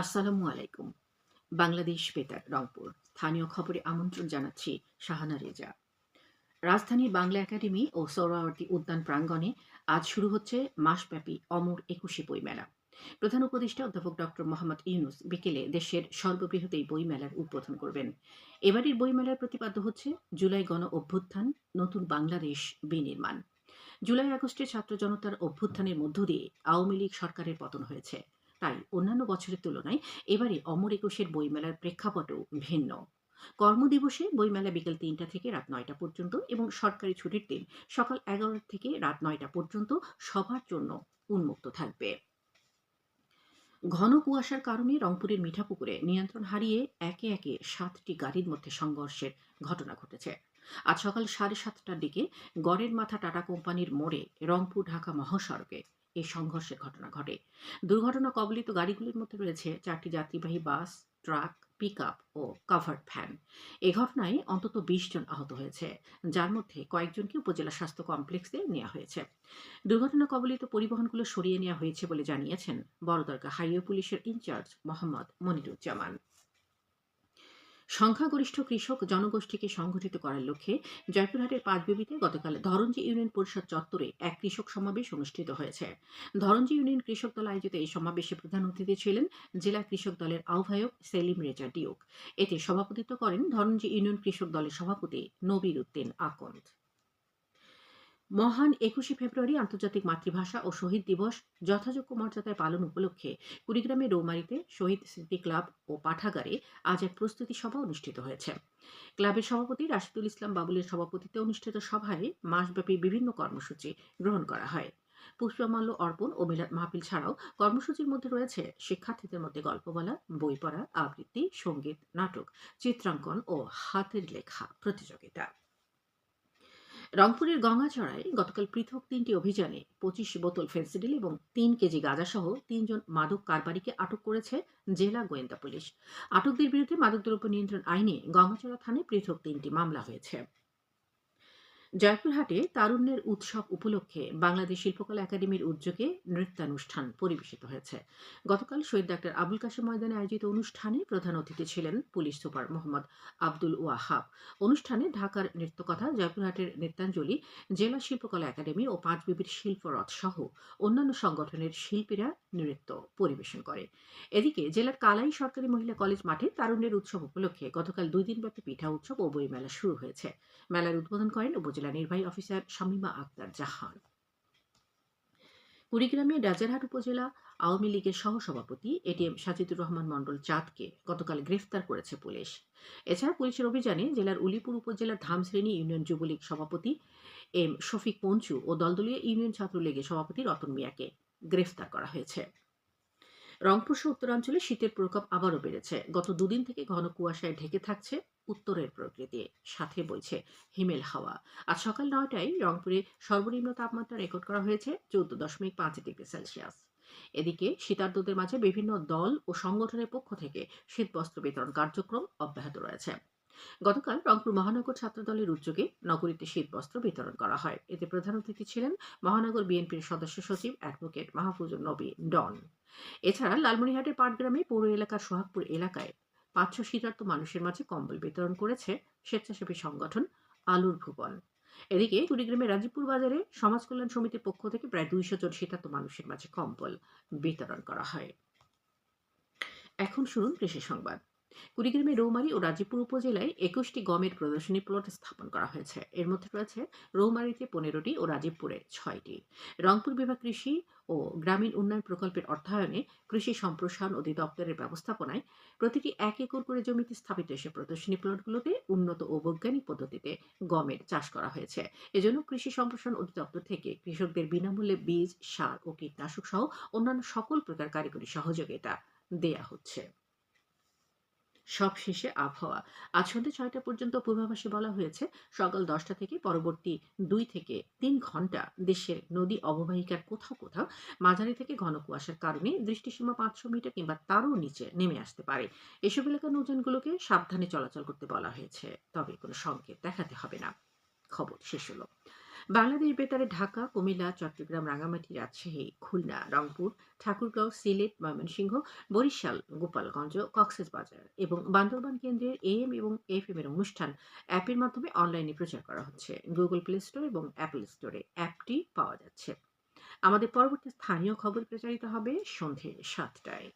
আসসালামু আলাইকুম। বাংলাদেশ বেতার, রংপুর। স্থানীয় খবরে আমন্ত্রণ জানাচ্ছি শাহানা রেজা। রাজধানীর বাংলা একাডেমি ও সৌরাবর্তী উদ্যান প্রাঙ্গণে আজ শুরু হচ্ছে মাসব্যাপী অমর একুশে বইমেলা। প্রধান উপদেষ্টা অধ্যাপক ডক্টর মোহাম্মদ ইউনুস বিকেলে দেশের সর্ববৃহৎ এই বইমেলার উদ্বোধন করবেন। এবারের বইমেলার প্রতিপাদ্য হচ্ছে জুলাই গণ অভ্যুত্থান, নতুন বাংলাদেশ বিনির্মাণ। জুলাই আগস্টে ছাত্র জনতার অভ্যুত্থানের মধ্য দিয়ে আওয়ামী লীগ সরকারের পতন হয়েছে। তাই অন্যান্য বছরের তুলনায় এবারে অমর একুশের বইমেলার প্রেক্ষাপটও ভিন্ন। কর্মদিবসে বইমেলা বিকেল তিনটা থেকে রাত নয়টা পর্যন্ত এবং সরকারি ছুটির দিন সকাল এগারোটা থেকে রাত নয়টা পর্যন্ত সবার জন্য উন্মুক্ত থাকবে। ঘন কুয়াশার কারণে রংপুরের মিঠাপুকুরে নিয়ন্ত্রণ হারিয়ে একে একে সাতটি গাড়ির মধ্যে সংঘর্ষের ঘটনা ঘটেছে। আজ সকাল সাড়ে সাতটার দিকে গড়ের মাথা টাটা কোম্পানির মোড়ে রংপুর ঢাকা মহাসড়কে এই সংঘর্ষের ঘটনা ঘটে। দুর্ঘটনা কবলিত গাড়িগুলির মধ্যে রয়েছে চারটি যাত্রীবাহী বাস, ট্রাক পিক ও কাভার্ড ভ্যান। এ ঘটনায় অন্তত বিশ জন আহত হয়েছে, যার মধ্যে কয়েকজনকে উপজেলা স্বাস্থ্য কমপ্লেক্সে নেওয়া হয়েছে। দুর্ঘটনা কবলিত পরিবহনগুলো সরিয়ে নেওয়া হয়েছে বলে জানিয়েছেন বড়দরগা হাইওয়ে পুলিশের ইনচার্জ মোহাম্মদ মনিরুজ্জামান। সংখ্যাগরিষ্ঠ কৃষক জনগোষ্ঠীকে সংগঠিত করার লক্ষ্যে জয়পুরহাটের পাঁচবিবিতে গতকাল ধরঞ্জি ইউনিয়ন পরিষদ চত্বরে এক কৃষক সমাবেশ অনুষ্ঠিত হয়েছে। ধরঞ্জি ইউনিয়ন কৃষক দল আয়োজিত এই সমাবেশে প্রধান অতিথি ছিলেন জেলা কৃষক দলের আহ্বায়ক সেলিম রেজা ডিউক। এতে সভাপতিত্ব করেন ধরঞ্জি ইউনিয়ন কৃষক দলের সভাপতি নবীর উদ্দিন আকন্দ। মহান একুশে ফেব্রুয়ারি আন্তর্জাতিক মাতৃভাষা ও শহীদ দিবস যথাযোগ্য মর্যাদায় পালন উপলক্ষে কুড়িগ্রামের রৌমারিতে শহীদ স্মৃতি ক্লাব ও পাঠাগারে আজ এক প্রস্তুতি সভা অনুষ্ঠিত হয়েছে। ক্লাবের সভাপতি রাশিদুল ইসলাম বাবুলের সভাপতিত্বে অনুষ্ঠিত সভায় মাসব্যাপী বিভিন্ন কর্মসূচি গ্রহণ করা হয়। পুষ্পমাল্য অর্পণ ও মিলাদ মাহফিল ছাড়াও কর্মসূচির মধ্যে রয়েছে শিক্ষার্থীদের মধ্যে গল্প বলা, বই পড়া, আবৃত্তি, সংগীত, নাটক, চিত্রাঙ্কন ও হাতের লেখা প্রতিযোগিতা। রংপুরের গঙ্গাচড়ায় গতকাল পৃথক তিনটি অভিযানে পঁচিশ বোতল ফেন্সিডিল এবং তিন কেজি গাঁজাসহ তিনজন মাদক কারবারিকে আটক করেছে জেলা গোয়েন্দা পুলিশ। আটকদের বিরুদ্ধে মাদকদ্রব্য নিয়ন্ত্রণ আইনে গঙ্গাচড়া থানায় পৃথক তিনটি মামলা হয়েছে। জয়পুরহাটে তারুণ্যের উৎসব উপলক্ষে বাংলাদেশ শিল্পকলা একাডেমির উদ্যোগে নৃত্যানুষ্ঠান পরিবেশিত হয়েছে। গতকাল শহীদ ডাক্তার আবুল কাশেম ময়দানে আয়োজিত অনুষ্ঠানে প্রধান অতিথি ছিলেন পুলিশ সুপার মোহাম্মদ আব্দুল ওয়াহাব। অনুষ্ঠানে ঢাকার নৃত্যকথা জয়পুরহাটের নৃত্যাঞ্জলি, জেলা শিল্পকলা একাডেমি ও পাঁচ বিবির শিল্পরথ সহ অন্যান্য সংগঠনের শিল্পীরা নৃত্য পরিবেশন করে। এদিকে জেলার কালাই সরকারি মহিলা কলেজ মাঠে তারুণ্যের উৎসব উপলক্ষে গতকাল দুই দিনব্যাপী পিঠা উৎসব ও বইমেলা শুরু হয়েছে। মেলার উদ্বোধন করেন উপজেলা নির্বাহী অফিসার শামিমা আক্তার জাহান। কুড়িগ্রামে রাজারহাট উপজেলা আওয়ামী লীগের সহসভাপতি এটিএম সাজিদুর রহমান মণ্ডল চাঁদকে গতকাল গ্রেফতার করেছে পুলিশ। এছাড়া পুলিশের অভিযানে জেলার উলিপুর উপজেলার ধামশ্রেণী ইউনিয়ন যুবলীগ সভাপতি এম শফিক পঞ্চু ও দলদলীয় ইউনিয়ন ছাত্রলীগের সভাপতি রতন মিয়াকে গ্রেফতার করা হয়েছে। রংপুর সহ উত্তরাঞ্চলে শীতের প্রকোপ আবারও বেড়েছে। গত দুদিন থেকে ঘন কুয়াশায় ঢেকে থাকছে উত্তরের প্রকৃতি সাথে বইছে হিমেল হাওয়া। আজ সকাল নয়টায় রংপুরে সর্বনিম্ন তাপমাত্রা রেকর্ড করা হয়েছে চৌদ্দ দশমিক পাঁচ ডিগ্রি সেলসিয়াস। এদিকে শীতার্থদের মাঝে বিভিন্ন দল ও সংগঠনের পক্ষ থেকে শীত বস্ত্র বিতরণ কার্যক্রম অব্যাহত রয়েছে। গতকাল রংপুর মহানগর ছাত্র দলের উদ্যোগে নগরীতে শীত বস্ত্র বিতরণ করা হয়। এতে প্রধান অতিথি ছিলেন মহানগর বিএনপির সদস্য সচিব অ্যাডভোকেট মাহফুজুর নবী ডন। এছাড়া লালমনিরহাটের পাটগ্রামে পৌর এলাকার সোহাগপুর এলাকায় পাঁচশো শীতার্থ মানুষের মাঝে কম্বল বিতরণ করেছে স্বেচ্ছাসেবী সংগঠন আলুর ভুবন। এদিকে কুড়িগ্রামের রাজীবপুর বাজারে সমাজ কল্যাণ সমিতির পক্ষ থেকে প্রায় দুইশো জন শীতার্থ মানুষের মাঝে কম্বল বিতরণ করা হয়। এখন শুনুন কৃষি সংবাদ। কুড়িগ্রামের রৌমারী ও রাজীবপুর উপজেলায় একুশটি গমের প্রদর্শনী প্লট স্থাপন করা হয়েছে। এর মধ্যে রয়েছে রৌমারীতে পনেরোটি ও রাজীবপুরে ছয়টি। রংপুর বিভাগ কৃষি ও গ্রামীণ উন্নয়ন প্রকল্পের অর্থায়নে কৃষি সম্প্রসারণ অধিদপ্তরের ব্যবস্থাপনায় প্রতিটি এক একর করে জমিতে স্থাপিত এসে প্রদর্শনী প্লটগুলোতে উন্নত ও বৈজ্ঞানিক পদ্ধতিতে গমের চাষ করা হয়েছে। এজন্য কৃষি সম্প্রসারণ অধিদপ্তর থেকে কৃষকদের বিনামূল্যে বীজ, সার ও কীটনাশক সহ অন্যান্য সকল প্রকার কারিগরি সহযোগিতা দেয়া হচ্ছে। সবশেষে আবহাওয়া। আজ সন্ধ্যে ছয়টা পর্যন্ত পূর্বাভাসে বলা হয়েছে, সকাল দশটা থেকে পরবর্তী দুই থেকে তিন ঘণ্টা দেশের নদী অববাহিকার কোথাও কোথাও মাঝারি থেকে ঘন কুয়াশার কারণে দৃষ্টিসীমা পাঁচশো মিটার কিংবা তারও নিচে নেমে আসতে পারে। এসব এলাকার নৌযানগুলোকে সাবধানে চলাচল করতে বলা হয়েছে, তবে কোনো সংকেত দেখাতে হবে না। খবর শেষ হলো। বাংলাদেশ বেতারে ঢাকা, কুমিল্লা, চট্টগ্রাম রাঙামাটি রাজশাহী, খুলনা, রংপুর, ঠাকুরগাঁও, সিলেট, ময়মনসিংহ, বরিশাল, গোপালগঞ্জ, কক্সবাজার এবং বান্দরবান কেন্দ্রের এএম এবং এফএম এর অনুষ্ঠান অ্যাপের মাধ্যমে অনলাইনে প্রচার করা হচ্ছে। গুগল প্লে স্টোর এবং অ্যাপল স্টোরে অ্যাপটি পাওয়া যাচ্ছে। আমাদের পরবর্তী স্থানীয় খবর প্রচারিত হবে সন্ধে সাতটায়।